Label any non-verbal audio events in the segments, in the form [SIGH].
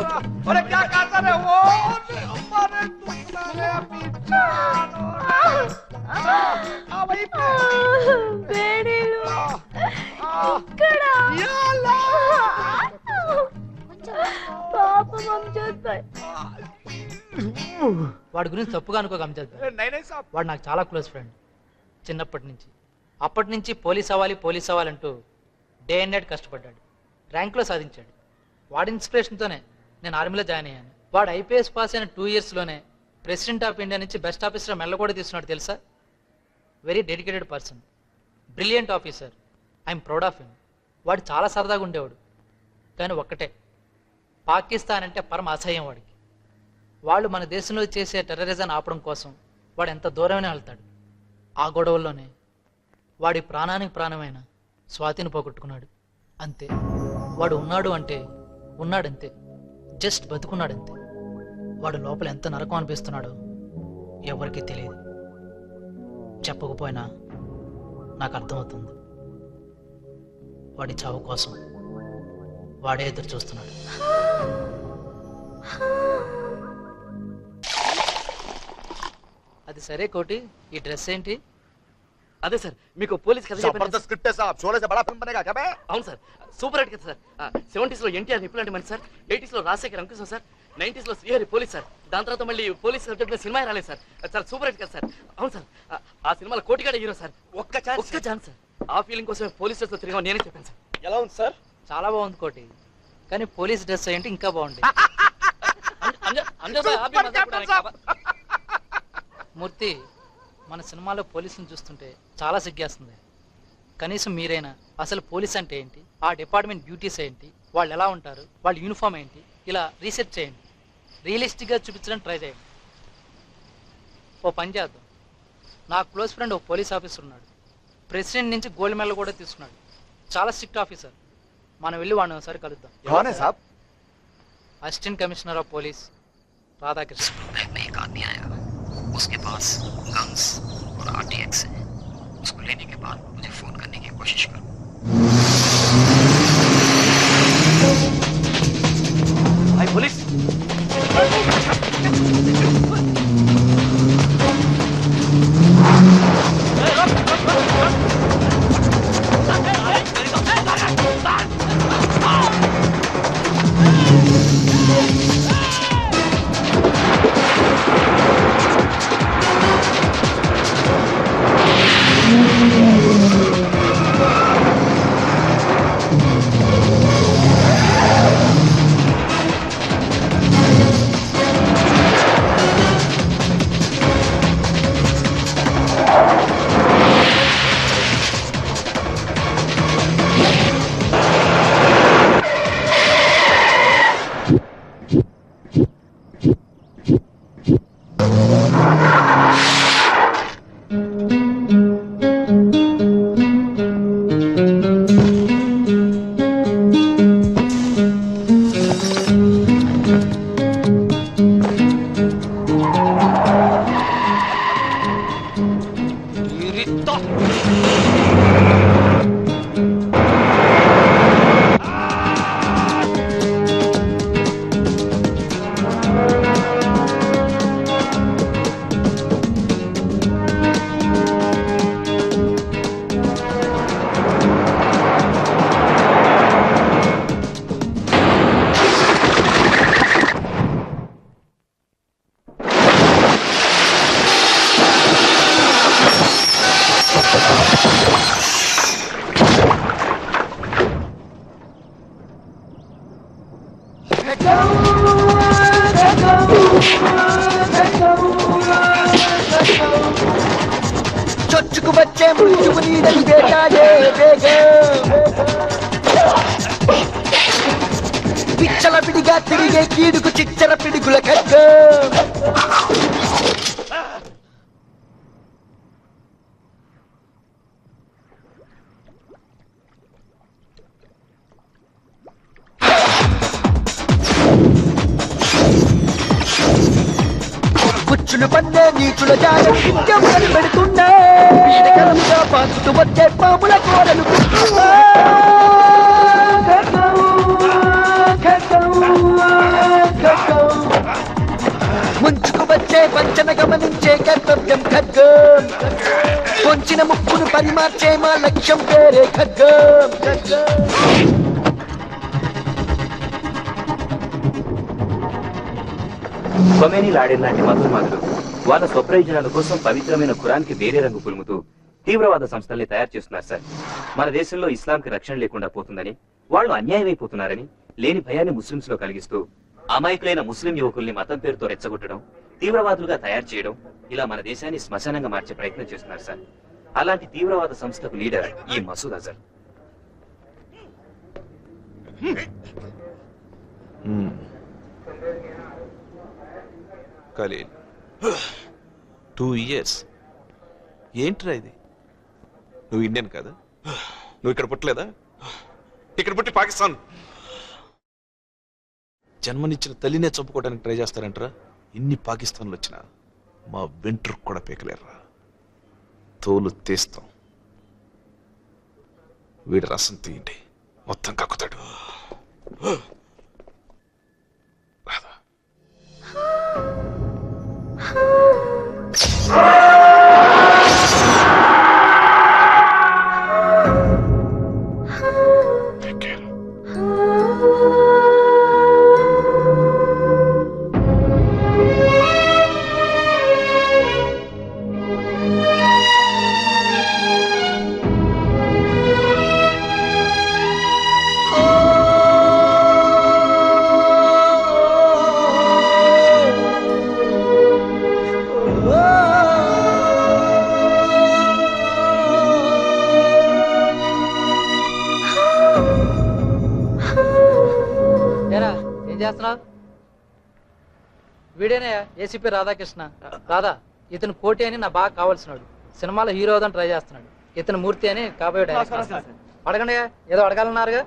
अरे क्या करता रे वो अरे दुखना रे पीछा आ भाई पे వేడిలు आ ఇక్కడ या ला పాపం అంజద్ వాడి గురించి తప్పుగా అనుకోక అంజద్ భాయ్. नहीं नहीं साहब వాడు నాకు చాలా క్లోజ్ ఫ్రెండ్ చిన్నప్పటి నుంచి అప్పటి నుంచి పోలీస్ అవ్వాలి పోలీస్ అవ్వాలంటూ డే అండ్ నైట్ కష్టపడ్డాడు ర్యాంక్లో సాధించాడు వాడి ఇన్స్పిరేషన్తోనే నేను ఆర్మీలో జాయిన్ అయ్యాను. వాడు ఐపీఎస్ పాస్ అయిన టూ ఇయర్స్లోనే ప్రెసిడెంట్ ఆఫ్ ఇండియా నుంచి బెస్ట్ ఆఫీసర్ మెల్ల కూడా తీసుకున్నాడు తెలుసా? Very dedicated person brilliant officer I'm proud of him వాడు చాలా సరదాగా ఉండేవాడు. కానీ ఒక్కటే. పాకిస్తాన్ అంటే పరమ అసహ్యం వాడికి. వాళ్ళు మన దేశంలో చేసే టెర్రరిజం ఆపడం కోసం వాడు ఎంత దూరమైనా వెళ్తాడు. ఆ గొడవల్లోనే వాడి ప్రాణానికి ప్రాణమైన స్వాతిని పోగొట్టుకున్నాడు. అంతే. వాడు ఉన్నాడు అంటే ఉన్నాడంతే. జస్ట్ బతుకున్నాడంతే. వాడు లోపల ఎంత నరకం అనిపిస్తున్నాడో ఎవరికీ తెలియదు. చెప్పకపోయినా నాకు అర్థమవుతుంది. వాడి చావు కోసం వాడే ఎదురు చూస్తున్నాడు. అది సరే కోటి ఈ డ్రెస్ ఏంటి? అదే సార్ మీకు పోలీస్ కథ చెప్పాను जबरदस्त स्क्रिप्ट है साहब शोले से बड़ा फिल्म बनेगा क्या बे అవును సార్ సూపర్ హిట్ కదా సార్ సెవెంటీస్ లో ఎన్టీఆర్ నిప్పులు అంటే సార్ ఎయిటీస్ లో రాజశేఖర్ అంకుశం సార్ నైన్టీస్ లో శ్రీహరి పోలీస్ సార్ దాని తర్వాత మళ్ళీ పోలీస్ సబ్జెక్ట్ మీద సినిమా రాలేదు సార్ సార్ సూపర్ హిట్ కదా సార్ అవును సార్ ఆ, ఆ సినిమాలో కోటిగాడ హీరో సార్ ఒక్క ఛాన్స్ ఒక్క ఛాన్స్ సార్ ఆ ఫీలింగ్ కోసం పోలీస్ లో తిరిగా నేనే చెప్పాను సార్ ఎలా ఉంది సార్ చాలా బాగుంది కోటి కానీ పోలీస్ డ్రెస్ ఏంటి ఇంకా బాగుంది [LAUGHS] అంజ- అంజ భాయ్, ఆపి మజాక్ కూడా అనక. మూర్తి మన సినిమాలో పోలీసులను చూస్తుంటే చాలా సిగ్గేస్తుంది. కనీసం మీరైనా అసలు పోలీస్ అంటే ఏంటి? ఆ డిపార్ట్మెంట్ డ్యూటీస్ ఏంటి? వాళ్ళు ఎలా ఉంటారు? వాళ్ళ యూనిఫామ్ ఏంటి? ఇలా రీసెర్చ్ చేయండి. రియలిస్టిక్గా చూపించడానికి ట్రై చేయండి. ఓ పని చేద్దాం. నా క్లోజ్ ఫ్రెండ్ ఓ పోలీస్ ఆఫీసర్ ఉన్నాడు. ప్రెసిడెంట్ నుంచి గోల్డ్ మెడల్ కూడా తీసుకున్నాడు. చాలా స్ట్రిక్ట్ ఆఫీసర్. మనం వెళ్ళి వాడిని ఒకసారి కలుద్దాం. Assistant commissioner of police Radhakrishna. उसके पास लंग्स और आरटीएक्स है। उसको लेने के बाद मुझे फ़ोन करने की कोशिश करो। మృత్యువు వేటాడే పిచ్చల పిడిగా తిరిగే కీడుకు చిచ్చర పిడుగుల ఖడ్గం పుచ్చులు పన్నే నీచుల జాలం వచ్చే పాముల కోరలు ముంచుకు వచ్చే వంచన గమనించే కర్తవ్యం ఖడ్గం. పొంచిన ముక్కును పరిమార్చే మా లక్ష్యం పేరే ఖడ్గం. ఖడ్గం మధుర మధురమాదులు వాళ్ళ స్వప్రయోజనాల కోసం పవిత్రమైన కురాన్కి వేరే రంగు పులుముతూ తీవ్రవాద సంస్థల్ని తయారు చేస్తున్నారు సార్. మన దేశంలో ఇస్లాంకి రక్షణ లేకుండా పోతుందని వాళ్ళు అన్యాయమైపోతున్నారని లేని భయాన్ని ముస్లింస్లో కలిగిస్తూ అమాయకులైన ముస్లిం యువకుల్ని మతం పేరుతో రెచ్చగొట్టడం తీవ్రవాదులుగా తయారు చేయడం ఇలా మన దేశాన్ని శ్మశానంగా మార్చే ప్రయత్నం చేస్తున్నారు సార్. అలాంటి తీవ్రవాద సంస్థకు లీడర్ ఈ మసూద్ అజర్ ఖలీల్ టూ ఇయర్స్. ఏంట్రా ఇది? నువ్వు ఇండియన్ కాదా. నువ్వు ఇక్కడ పుట్టలేదా? ఇక్కడ పుట్టి పాకిస్తాన్. జన్మనిచ్చిన తల్లినే చంపుకోవడానికి ట్రై చేస్తారంటరా? ఇన్ని పాకిస్తాన్లు వచ్చినా మా వెంట్రుకు కూడా పీకలేరురా. తోలు తీస్తాం. వీడి రసం తీయండి. మొత్తం కక్కుతాడు. రాదా వీడేనయ్యా ఏసీపీ రాధాకృష్ణ రాధా ఇతను కోటి అని నా బాగా కావాల్సినాడు సినిమాలో హీరో అవుదాం ట్రై చేస్తున్నాడు ఇతను మూర్తి అని కాబోయే డైరెక్టర్ అడగండి ఏదో అడగాలన్నారుగా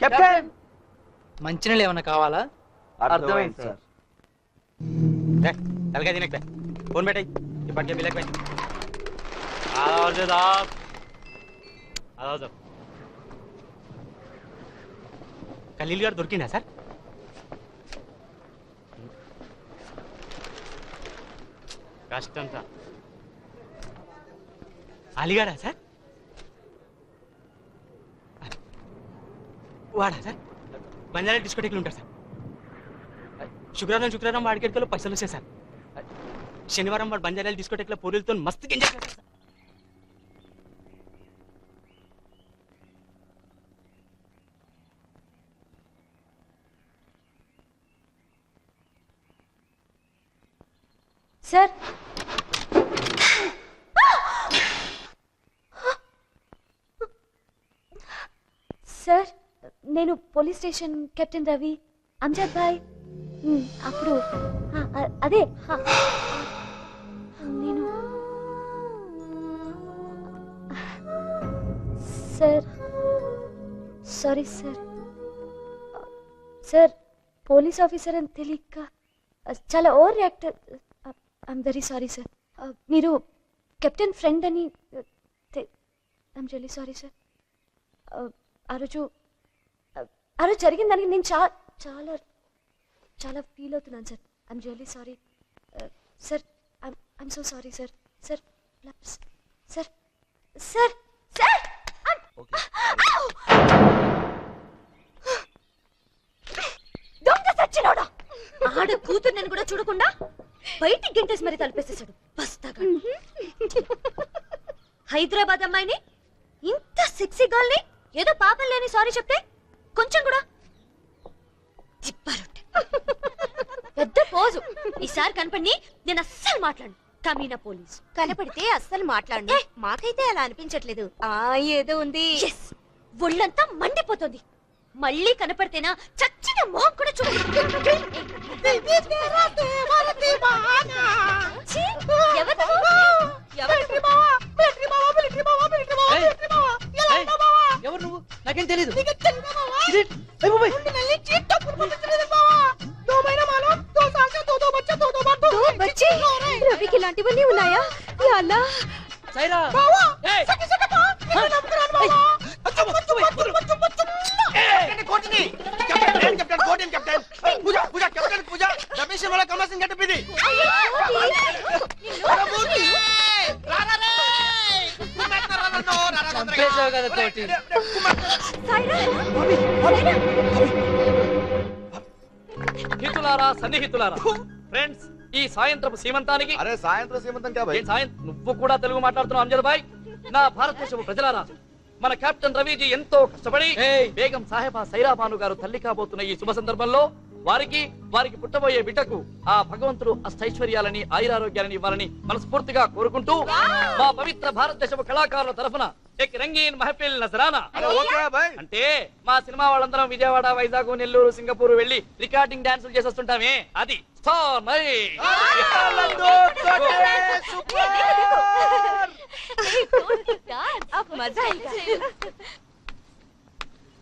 కెప్టెన్ మంచినీళ్ళు ఏమైనా కావాలా? అర్థమైంది సార్. తలకాయ తినక ఫోన్ పెట్టాయి. ఇప్పటికే బిల్లకి పోయి ఖలీల్ గారు దొరికిందా సార్? కష్టం సార్. అలీగాడా సార్? వాడా సార్? బంజారా డిస్కోటెక్లు ఉంటారు సార్. శుక్రవారం శుక్రవారం వాడికెట్లో పైసలు వస్తాయి సార్. శనివారం వాడు బంజారాలు డిస్కోటెక్ల పూరీలతో మస్తు ఎంజాయ్ చేస్తారు సార్. సార్. నేను police station captain Ravi. Amjad bhai. అప్పుడు అదే నేను. Sir sorry sir. Sir police officer అని తెలియక చాలా overreact I'm very sorry sir. మీరు కెప్టెన్ ఫ్రెండ్ అని ఐఎమ్ రియలీ సారీ సార్. ఆ రోజు ఆ రోజు జరిగిన దానికి నేను చా చాలా చాలా ఫీల్ అవుతున్నాను sir. I'm really sorry sir I'm so sorry sir sir sir sir sir దొంగ సచ్చినోడా! ఆడ కూతుర్నని కూడా చూడకుండా బయటికి గంటేసి మరి తలిపేసేసాడు. బస్తాగా. [LAUGHS] హైదరాబాద్ అమ్మాయిని ఇంత సెక్సీ గర్ల్ని ఏదో పాపం లేని సారీ చెప్తే కొంచెం కూడా. తిప్పారొట్టె. పెద్ద పోజు. ఈసారి కనపడి నేను అస్సలు మాట్లాడు కమీనా పోలీస్. కనపడితే అస్సలు మాట్లాడు మాకైతే అలా అనిపించట్లేదు. ఆ ఏదో ఉంది. ఒళ్ళంతా మండిపోతుంది. మళ్ళీ కనపడితేనా చచ్చిన మొహం కూడా చూడ ఛీ, ఎవరు? నువ్వు? ఎవరు నువ్వు? ఎవరు నువ్వు? నాకేం తెలీదు. సైరా. సైరా ఏయ్! కెప్టెన్ కోటిని. కెప్టెన్ నేను కెప్టెన్ కోటిని కెప్టెన్. పూజ పూజ కెప్టెన్ పూజ. రమేష్ వల్ల చంపేశావు కదా కోటి. హితులారా సన్నిహితులారా. ఫ్రెండ్స్ ఈ సాయంత్రపు సీమంతానికి. అరే సాయంత్రం సీమంతం కాబోయ్ ఏం సాయం? నువ్వు కూడా తెలుగు మాట్లాడుతున్నావు అంజద్ భాయ్. నా భారతదేశపు ప్రజలారా మన కెప్టెన్ రవిజీ ఎంతో కష్టపడి బేగం సాహెబా సైరా భాను గారు తల్లి కాబోతున్న ఈ శుభ సందర్భంలో వారికి వారికి పుట్టబోయే బిడ్డకు ఆ భగవంతుడు అష్టైశ్వర్యాలని ఆయురారోగ్యాలని ఇవ్వాలని మనస్ఫూర్తిగా కోరుకుంటూ మా పవిత్ర భారతదేశపు కళాకారుల తరఫున ఎక్ రంగీన్ మహఫిల్ నజరానా? అంటే మా సినిమా వాళ్ళందరం విజయవాడ వైజాగ్ నెల్లూరు సింగపూర్ వెళ్ళి రికార్డింగ్ డాన్సులు చేసేస్తుంటామే. అది స్టార్ [LAUGHS]